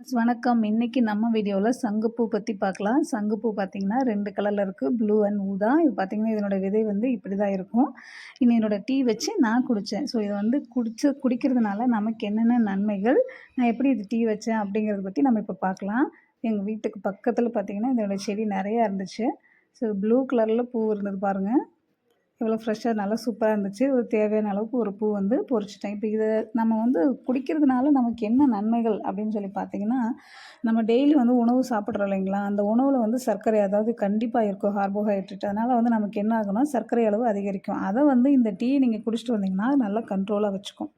வணக்கம். இன்னைக்கு நம்ம வீடியோவில் சங்குப்பூ பற்றி பார்க்கலாம். சங்குப்பூ பார்த்தீங்கன்னா ரெண்டு கலரில் இருக்குது ப்ளூ அண்ட் ஊதா. இது பார்த்தீங்கன்னா இதனோட விதை வந்து இப்படி தான் இருக்கும். இன்னும் என்னோட டீ வச்சு நான் குடித்தேன் ஸோ இதை வந்து குடிச்ச குடிக்கிறதுனால நமக்கு என்னென்ன நன்மைகள் நான் எப்படி இது டீ வச்சேன் அப்படிங்கிறத பற்றி நம்ம இப்போ பார்க்கலாம். எங்கள் வீட்டுக்கு பக்கத்தில் பார்த்தீங்கன்னா இதனோட செடி நிறையா இருந்துச்சு. ஸோ ப்ளூ கலரில் பூ இருந்தது பாருங்கள் இவ்வளோ ஃப்ரெஷ்ஷாக நல்லா சூப்பராக இருந்துச்சு. ஒரு தேவையான அளவுக்கு ஒரு பூ வந்து பொறிச்சிட்டேன் இப்போ இதை நம்ம வந்து குடிக்கிறதுனால நமக்கு என்ன நன்மைகள் அப்படின்னு சொல்லி பார்த்தீங்கன்னா நம்ம டெய்லி வந்து உணவு சாப்பிட்றோம் இல்லைங்களா? அந்த உணவில் வந்து சர்க்கரை அதாவது கண்டிப்பாக இருக்கும் கார்போஹைட்ரேட் அதனால் வந்து நமக்கு என்ன ஆகும்னா சர்க்கரை அளவு அதிகரிக்கும். அதை வந்து இந்த டீ நீங்கள் குடிச்சிட்டு வந்தீங்கன்னா நல்லா கண்ட்ரோலாக வச்சுக்கும்.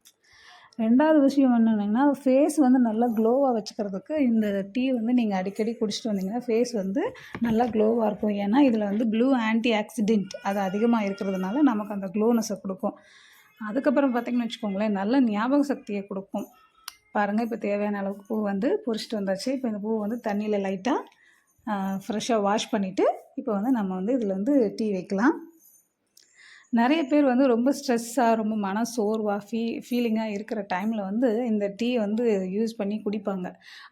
ரெண்டாவது விஷயம் என்னென்னா ஃபேஸ் வந்து நல்லா க்ளோவாக வச்சுக்கிறதுக்கு இந்த டீ வந்து நீங்கள் அடிக்கடி குடிச்சிட்டு வந்தீங்கன்னா ஃபேஸ் வந்து நல்லா க்ளோவாக இருக்கும். ஏன்னா இதில் வந்து ப்ளூ ஆன்டி ஆக்சிடென்ட் அது அதிகமாக இருக்கிறதுனால நமக்கு அந்த க்ளோனஸை கொடுக்கும். அதுக்கப்புறம் பார்த்திங்கன்னு வச்சுக்கோங்களேன் நல்ல ஞாபக சக்தியை கொடுக்கும். பாருங்கள் இப்போ தேவையான அளவுக்கு பூ வந்து பொறிச்சிட்டு வந்தாச்சு. இப்போ இந்த பூ வந்து தண்ணியில் லைட்டாக ஃப்ரெஷ்ஷாக வாஷ் பண்ணிவிட்டு இப்போ வந்து நம்ம வந்து இதில் வந்து டீ வைக்கலாம். நிறைய பேர் வந்து ரொம்ப ஸ்ட்ரெஸ்ஸாக ரொம்ப மன சோர்வாக ஃபீ ஃபீலிங்காக இருக்கிற டைமில் வந்து இந்த டீ வந்து யூஸ் பண்ணி குடிப்பாங்க.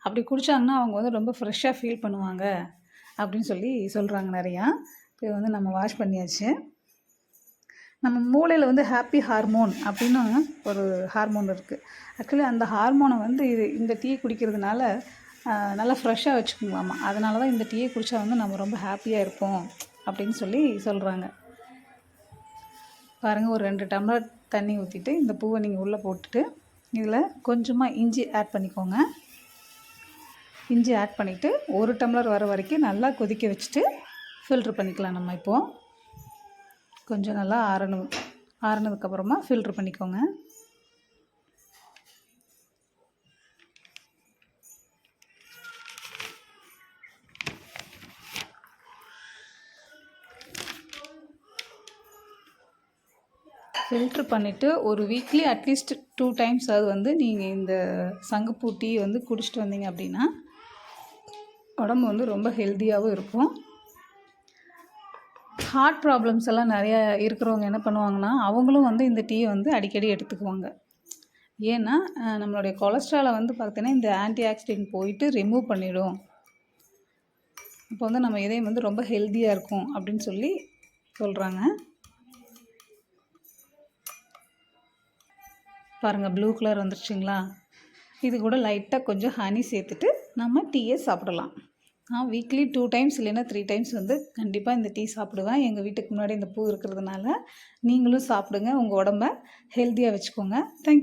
அப்படி குடித்தாங்கன்னா அவங்க வந்து ரொம்ப ஃப்ரெஷ்ஷாக ஃபீல் பண்ணுவாங்க அப்படின்னு சொல்லி சொல்கிறாங்க நிறையா இப்போ வந்து நம்ம வாஷ் பண்ணியாச்சு. நம்ம மூளையில் வந்து ஹாப்பி ஹார்மோன் அப்படின்னு ஒரு ஹார்மோன் இருக்குது ஆக்சுவலி அந்த ஹார்மோனை வந்து இது இந்த டீ குடிக்கிறதுனால நல்லா ஃப்ரெஷ்ஷாக வச்சுக்கலாமா அதனால தான் இந்த டீயை குடித்தா வந்து நம்ம ரொம்ப ஹாப்பியாக இருப்போம் அப்படின்னு சொல்லி சொல்கிறாங்க பாருங்கள் ஒரு ரெண்டு டம்ளர் தண்ணி ஊற்றிட்டு இந்த பூவை நீங்கள் உள்ளே போட்டுட்டு இதில் கொஞ்சமாக இஞ்சி ஆட் பண்ணிக்கோங்க. இஞ்சி ஆட் பண்ணிவிட்டு ஒரு டம்ளர் வர வரைக்கும் நல்லா கொதிக்க வச்சுட்டு ஃபில்ட்ரு பண்ணிக்கலாம் நம்ம இப்போது கொஞ்சம் நல்லா ஆறணும் ஆறுனதுக்கப்புறமா ஃபில்ட்ரு பண்ணிக்கோங்க. ஃபில்ட்ரு பண்ணிவிட்டு ஒரு வீக்லி அட்லீஸ்ட் டூ டைம்ஸ் அது வந்து நீங்கள் இந்த சங்குப்பூ டீ வந்து குடிச்சிட்டு வந்தீங்க அப்படின்னா உடம்பு வந்து ரொம்ப ஹெல்த்தியாகவும் இருக்கும். ஹார்ட் ப்ராப்ளம்ஸ் எல்லாம் நிறையா இருக்கிறவங்க என்ன பண்ணுவாங்கன்னா அவங்களும் வந்து இந்த டீயை வந்து அடிக்கடி எடுத்துக்குவாங்க. ஏன்னா நம்மளுடைய கொலஸ்ட்ராலை வந்து பார்த்தீங்கன்னா இந்த ஆன்டி ஆக்சிடென்ட் போயிட்டு ரிமூவ் பண்ணிவிடும் அப்போ வந்து நம்ம இதயம் வந்து ரொம்ப ஹெல்த்தியாக இருக்கும் அப்படின்னு சொல்லி சொல்கிறாங்க பாருங்கள் ப்ளூ கலர் வந்துருச்சுங்களா? இது கூட லைட்டாக கொஞ்சம் ஹனி சேர்த்துட்டு நம்ம டீயை சாப்பிடலாம். நான் வீக்லி டூ டைம்ஸ் இல்லைன்னா த்ரீ டைம்ஸ் வந்து கண்டிப்பாக இந்த டீ சாப்பிடுவேன். எங்கள் வீட்டுக்கு முன்னாடி இந்த பூ இருக்கிறதுனால நீங்களும் சாப்பிடுங்க. உங்கள் உடம்ப ஹெல்த்தியாக வச்சுக்கோங்க. தேங்க்யூ